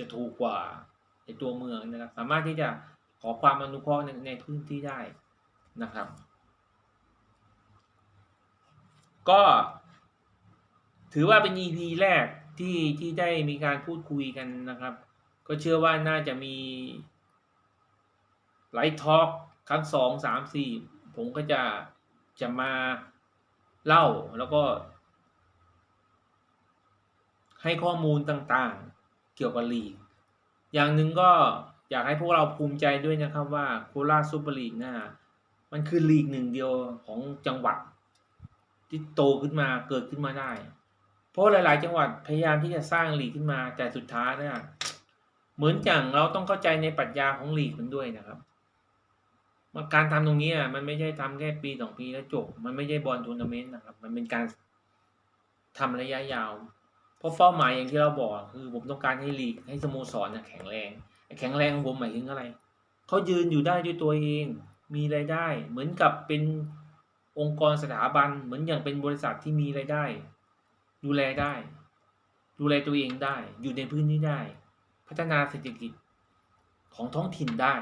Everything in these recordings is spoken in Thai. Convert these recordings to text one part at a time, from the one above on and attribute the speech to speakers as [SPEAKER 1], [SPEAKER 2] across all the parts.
[SPEAKER 1] จะถูกกว่าในตัวเมืองนะครับ สามารถที่จะขอความอนุเคราะห์ในในพื้นที่ได้นะครับ ก็ถือว่าเป็น EP แรกที่ที่ได้มีการพูดคุยกันนะครับ ก็เชื่อว่าน่าจะมีไลฟ์ทอล์กครั้งสองสามสี่ผมก็จะจะมาเล่าแล้วก็ ให้ข้อมูลต่าง กี่ยวกับลีก อย่างหนึ่งก็อยากให้พวกเราภูมิใจด้วยนะครับว่าโคราชซูเปอร์ลีกน่ะมันคือลีกหนึ่งเดียวของจังหวัด ที่โตขึ้นมาเกิดขึ้นมาได้ เพราะหลาย ๆ จังหวัดพยายามที่จะสร้างลีกขึ้นมาแต่สุดท้ายนี่ยเหมือนอย่างเราต้องเข้าใจในปรัชญาของลีกมันด้วยนะครับมาการทำตรงนี้อะมันไม่ใช่ทำแค่ปีสองปีแล้วจบ มันไม่ใช่บอลทัวร์นาเมนต์นะครับ มันเป็นการทำระยะยาว เพราะเป้าหมายอย่างที่เราบอกคือผมต้องการให้ลีกให้สโมสรนะแข็งแรงแข็งแรงของผมหมายถึงอะไรเขายืนอยู่ได้ด้วยตัวเอง มีรายได้ เหมือนกับเป็นองค์กรสถาบันเหมือนอย่างเป็นบริษัทที่มีรายได้ ดูแลได้ ดูแลตัวเองได้ อยู่ในพื้นที่ได้ พัฒนาเศรษฐกิจของท้องถิ่นได้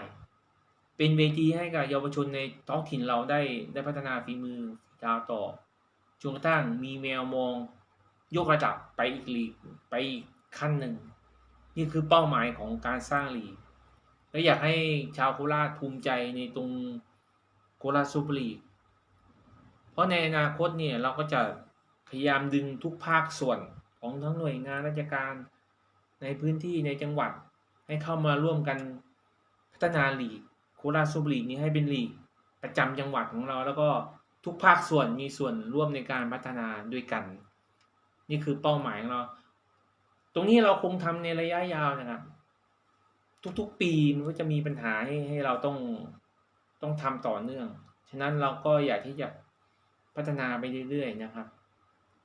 [SPEAKER 1] เป็นเวทีให้กับเยาวชนในท้องถิ่นเราได้ได้พัฒนาฝีมือดาวต่อจนกระทั่งมีแมวมอง ยกระดับไปอีกลีกไปอีกขั้นหนึ่ง นี่คือเป้าหมายของการสร้างลีกและอยากให้ชาวโคราชภูมิใจในตรงโคราชซูเปอร์ลีกเพราะในอนาคตเนี่ยเราก็จะพยายามดึงทุกภาคส่วนของทั้งหน่วยงานราชการในพื้นที่ในจังหวัดให้เข้ามาร่วมกันพัฒนาลีกโคราชซูเปอร์ลีกนี้ให้เป็นลีกประจำจังหวัดของเราแล้วก็ทุกภาคส่วนมีส่วนร่วมในการพัฒนาด้วยกัน นี่คือเป้าหมายของเรา ตรงนี้เราคงทำในระยะยาวนะครับ ทุกๆปีมันก็จะมีปัญหาให้ให้เราต้องต้องทำต่อเนื่อง ฉะนั้นเราก็อยากที่จะพัฒนาไปเรื่อยๆนะครับ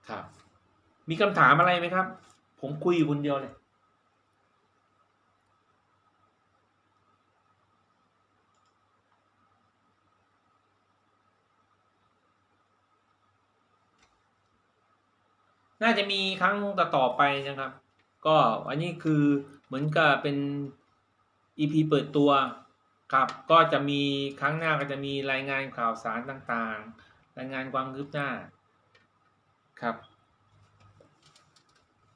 [SPEAKER 1] ครับ มีคำถามอะไรไหมครับ ผมคุยอยู่คนเดียวเลย น่าจะมีครั้งต่อๆไปนะครับ ก็อันนี้คือเหมือนกับเป็น EP เปิดตัวครับ ก็จะมีครั้งหน้าก็จะมีรายงานข่าวสารต่างๆ รายงานความคืบหน้าครับ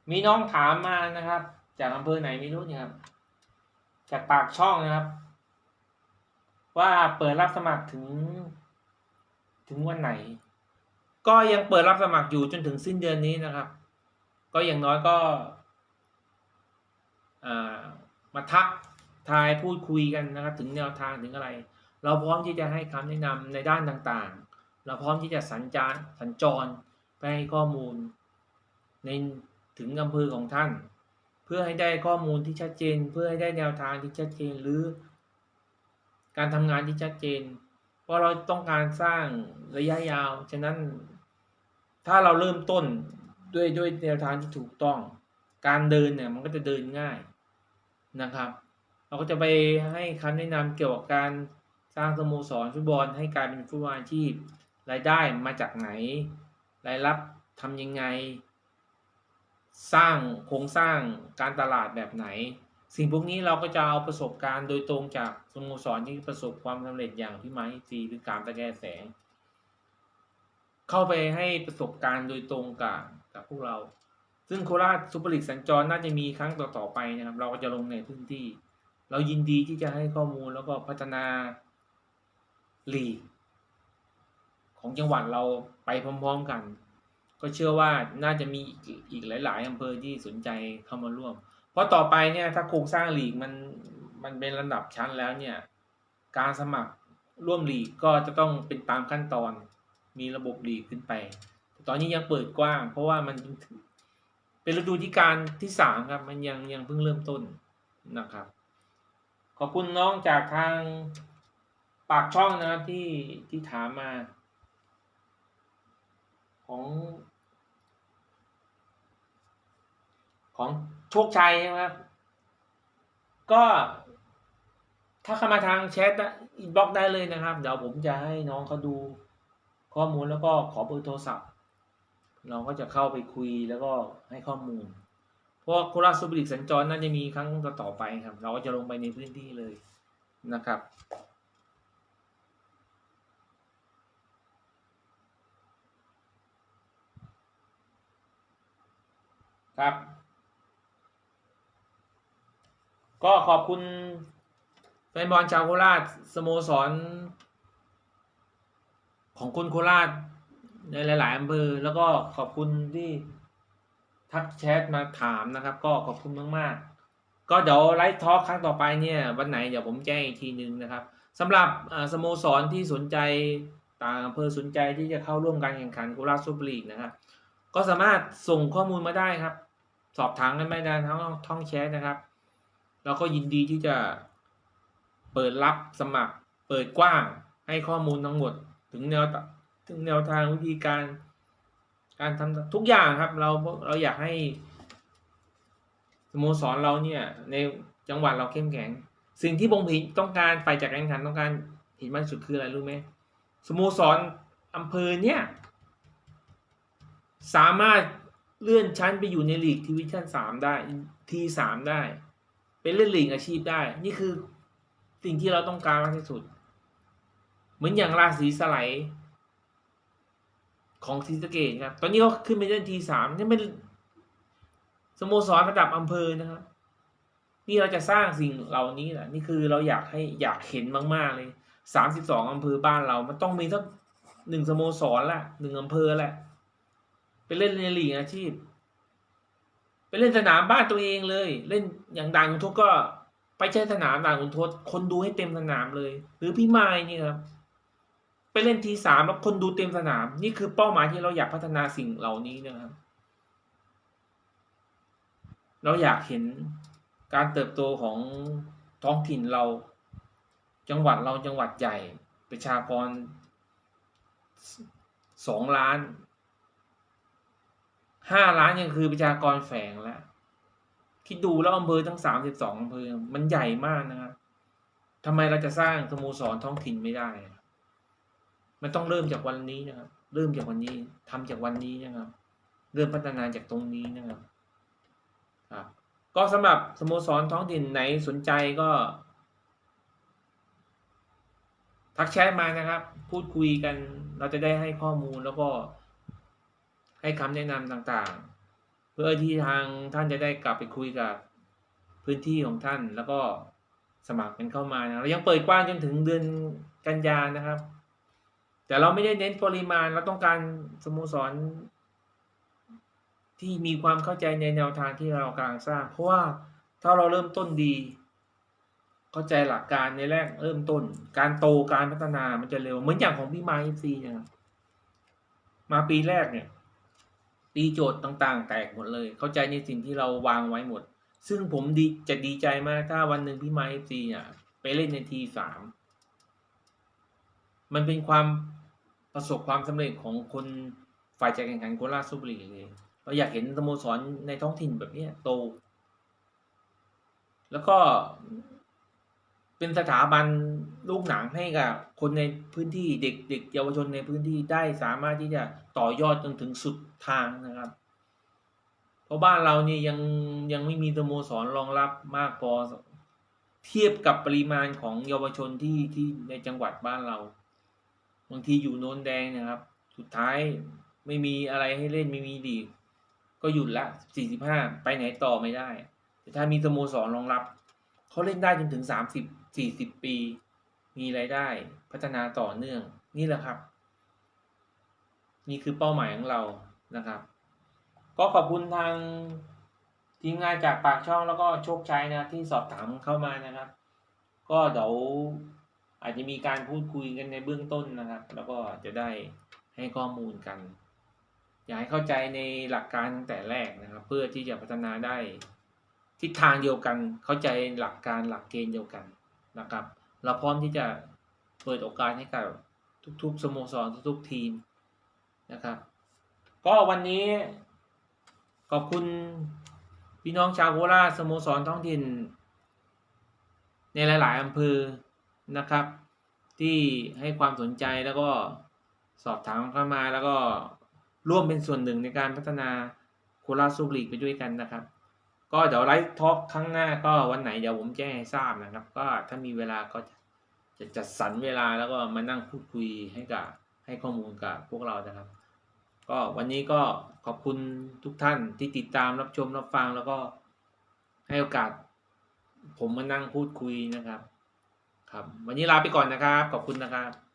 [SPEAKER 1] มีน้องถามมานะครับ จากอำเภอไหนไม่รู้เนี่ยครับ จากปากช่องนะครับ ว่าเปิดรับสมัครถึง ถึงวันไหน ก็ยังเปิดรับสมัครอยู่จนถึงสิ้นเดือนนี้นะครับ ก็อย่างน้อยก็มาทักทายพูดคุยกันนะครับ ถึงแนวทางถึงอะไร เราพร้อมที่จะให้คำแนะนำในด้านต่างๆ เราพร้อมที่จะสัญจรสัญจรไปให้ข้อมูล ในถึงอำเภอของท่าน เพื่อให้ได้ข้อมูลที่ชัดเจน เพื่อให้ได้แนวทางที่ชัดเจนหรือ การทำงานที่ชัดเจน เพราะเราต้องการสร้างระยะยาว ฉะนั้น ถ้าเราเริ่มต้นด้วยด้วยแนวทางที่ถูกต้อง การเดินเนี่ยมันก็จะเดินง่ายนะครับ เราก็จะไปให้คำแนะนำเกี่ยวกับการสร้างสโมสรฟุตบอลให้กลายเป็นฟุตบอลอาชีพรายได้มาจากไหน รายรับทำยังไง สร้างโครงสร้างการตลาดแบบไหน สิ่งพวกนี้เราก็จะเอาประสบการณ์โดยตรงจากสโมสรที่ประสบความสำเร็จอย่างพี่ไม้ซีหรือการตะแกแสง เข้าไปให้ประสบการณ์โดยตรงกับกับพวกเรา ซึ่งโคราชซูเปอร์ลีกสัญจรน่าจะมีครั้งต่อๆไปนะครับ เราก็จะลงในพื้นที่ เรายินดีที่จะให้ข้อมูลแล้วก็พัฒนาลีกของจังหวัดเราไปพร้อม ๆกัน ก็เชื่อว่าน่าจะมีอีกอีกหลาย ๆอำเภอที่สนใจเข้ามาร่วม เพราะต่อไปเนี่ยถ้าโครงสร้างลีกมันมันเป็นระดับชั้นแล้วเนี่ย การสมัครร่วมลีกก็จะต้องเป็นตามขั้นตอน มีระบบลีกขึ้นไป ตอนนี้ยังเปิดกว้าง เพราะว่ามันเป็นฤดูที่การที่สามครับ มันยังยังเพิ่งเริ่มต้นนะครับ ขอบคุณน้องจากทางปากช่องนะครับที่ที่ถามมา ของ ของโชคชัยใช่ไหมครับ ก็ถ้าเข้ามาทางแชทอินบ็อกได้เลยนะครับ เดี๋ยวผมจะให้น้องเขาดู ข้อมูลแล้วก็ขอเบอร์โทรศัพท์ เราก็จะเข้าไปคุยแล้วก็ให้ข้อมูล เพราะโคราชซูเปอร์ลีกสัญจรน่าจะมีครั้งต่อไปครับ เราก็จะลงไปในพื้นที่เลยนะครับครับ ก็ขอบคุณแฟนบอลชาวโคราชสโมสร ของคนโคราชในหลาย ๆอำเภอแล้วก็ขอบคุณที่ทักแชทมาถามนะครับ ก็ขอบคุณมาก ๆ ก็เดี๋ยวไลฟ์ทอล์คครั้งต่อไปเนี่ยวันไหนเดี๋ยวผมแจ้งอีกทีนึงนะครับสำหรับสโมสรที่สนใจต่างอำเภอสนใจที่จะเข้าร่วมการแข่งขันโคราชซูเปอร์ลีกนะครับก็สามารถส่งข้อมูลมาได้ครับ สอบถามกันไม่ได้ทั้งท่องแชทนะครับแล้วก็ยินดีที่จะเปิดรับสมัครเปิดกว้างให้ข้อมูลทั้งหมด ถึงแนวถึงแนวทางวิธีการ การทำทุกอย่างครับ เราเราอยากให้สโมสรเราเนี่ย ในจังหวัดเราเข้มแข็ง สิ่งที่ผมเห็นต้องการไปจากการแข่งขันต้องการเห็นมากที่สุดคืออะไรรู้ไหมสโมสรอำเภอเนี่ย สามารถเลื่อนชั้นไปอยู่ในลีกทีวิชั่นสามได้ทีสามได้ เป็นเล่นลีกอาชีพได้ นี่คือสิ่งที่เราต้องการมากที่สุด เหมือนอย่างราศีสไลด์ของศรีสะเกดครับ ตอนนี้เขาขึ้นไปเล่นทีสามนี่เป็นสโมสรระดับอำเภอนะครับ นี่เราจะสร้างสิ่งเหล่านี้แหละนี่คือเราอยากให้อยากเห็นมาก ๆ เลยสามสิบสองอำเภอบ้านเรา มันต้องมีสักหนึ่งสโมสรละหนึ่งอำเภอแหละไปเล่นในลีกอาชีพ ไปเล่นสนามบ้านตัวเองเลย เล่นอย่างดังทุกก็ ไปใช้สนามด่านคุณทศคนดูให้เต็มสนามเลย หรือพี่ไม้นี่ครับ เล่นทีสามแล้วคนดูเต็มสนาม นี่คือเป้าหมายที่เราอยากพัฒนาสิ่งเหล่านี้นะครับ เราอยากเห็นการเติบโตของท้องถิ่นเรา จังหวัดเราจังหวัดใหญ่ ประชากรสองล้านห้าล้านยังคือประชากรแฝงแล้วคิดดูแล้วอำเภอทั้งสามสิบสองอำเภอมันใหญ่มากนะครับทำไมเราจะสร้างสโมสรท้องถิ่นไม่ได้ มันต้องเริ่มจากวันนี้นะครับ เริ่มจากวันนี้ทำจากวันนี้นะครับ เริ่มพัฒนาจากตรงนี้นะครับครับก็สำหรับสโมสรท้องถิ่นไหนสนใจก็ ทักแชทมานะครับ พูดคุยกัน เราจะได้ให้ข้อมูลแล้วก็ ให้คำแนะนำต่างๆ เพื่อที่ทางท่านจะได้กลับไปคุยกับพื้นที่ของท่านแล้วก็สมัครกันเข้ามานะเรายังเปิดกว้างจนถึงเดือนกันยานะครับ แต่เราไม่ได้เน้นปริมาณเราต้องการสโมสร ที่มีความเข้าใจในแนวทางที่เรากำลังสร้าง เพราะว่าถ้าเราเริ่มต้นดี เข้าใจหลักการในแรกเริ่มต้น การโตการพัฒนามันจะเร็ว เหมือนอย่างของพี่มาเอฟซีนะครับมาปีแรกเนี่ยตีโจทย์ต่างๆ แตกหมดเลย เข้าใจในสิ่งที่เราวางไว้หมด ซึ่งผมดีจะดีใจมากถ้าวันหนึ่งพี่มาเอฟซีเนี่ยไปเล่นในทีสามมันเป็นความ ประสบความสำเร็จของคนฝ่ายจัดแข่งขันโคราชซูเปอร์ลีกเลยเราอยากเห็นสโมสรในท้องถิ่นแบบเนี้ยโต แล้วก็เป็นสถาบันลูกหนังให้กับคนในพื้นที่เด็กเด็กเยาวชนในพื้นที่ได้สามารถที่จะต่อยอดจนถึงสุดทางนะครับ เพราะบ้านเรานี่ยังยังไม่มีสโมสรรองรับมากพอ เทียบกับปริมาณของเยาวชนที่ที่ในจังหวัดบ้านเรา บางทีอยู่โนนแดงนะครับ สุดท้ายไม่มีอะไรให้เล่นไม่มีดีกก็หยุดละ45ไปไหนต่อไม่ได้ แต่ถ้ามีสโมสรรองรับ เขาเล่นได้จนถึง30 40ปี มีรายได้พัฒนาต่อเนื่อง นี่แหละครับ นี่คือเป้าหมายของเรานะครับ ก็ขอบคุณทางทีมงานจากปากช่องแล้วก็โชคชัยนะที่สอบถามเข้ามานะครับ ก็เดี๋ยว อาจจะมีการพูดคุยกันในเบื้องต้นนะครับ แล้วก็จะได้ให้ข้อมูลกัน อยากให้เข้าใจในหลักการตั้งแต่แรกนะครับ เพื่อที่จะพัฒนาได้ทิศทางเดียวกัน เข้าใจหลักการหลักเกณฑ์เดียวกันนะครับ เราพร้อมที่จะเปิดโอกาสให้กับทุกๆสโมสรทุกๆทีมนะครับ ก็วันนี้ขอบคุณพี่น้องชาวโคราชสโมสรท้องถิ่น ในหลาย ๆอำเภอ นะครับ ที่ให้ความสนใจแล้วก็สอบถามเข้ามาแล้วก็ร่วมเป็นส่วนหนึ่งในการพัฒนาโคราชซูปลีกไปด้วยกันนะครับ ก็เดี๋ยวไลฟ์ทอล์กครั้งหน้าก็วันไหนเดี๋ยวผมแจ้งให้ทราบนะครับ ก็ถ้ามีเวลาก็จะจัดสรรเวลาแล้วก็มานั่งพูดคุยให้กับให้ข้อมูลกับพวกเรานะครับ ก็วันนี้ก็ขอบคุณทุกท่านที่ติดตามรับชมรับฟังแล้วก็ให้โอกาสผมมานั่งพูดคุยนะครับ ครับ วันนี้ลาไปก่อนนะครับ ขอบคุณนะครับ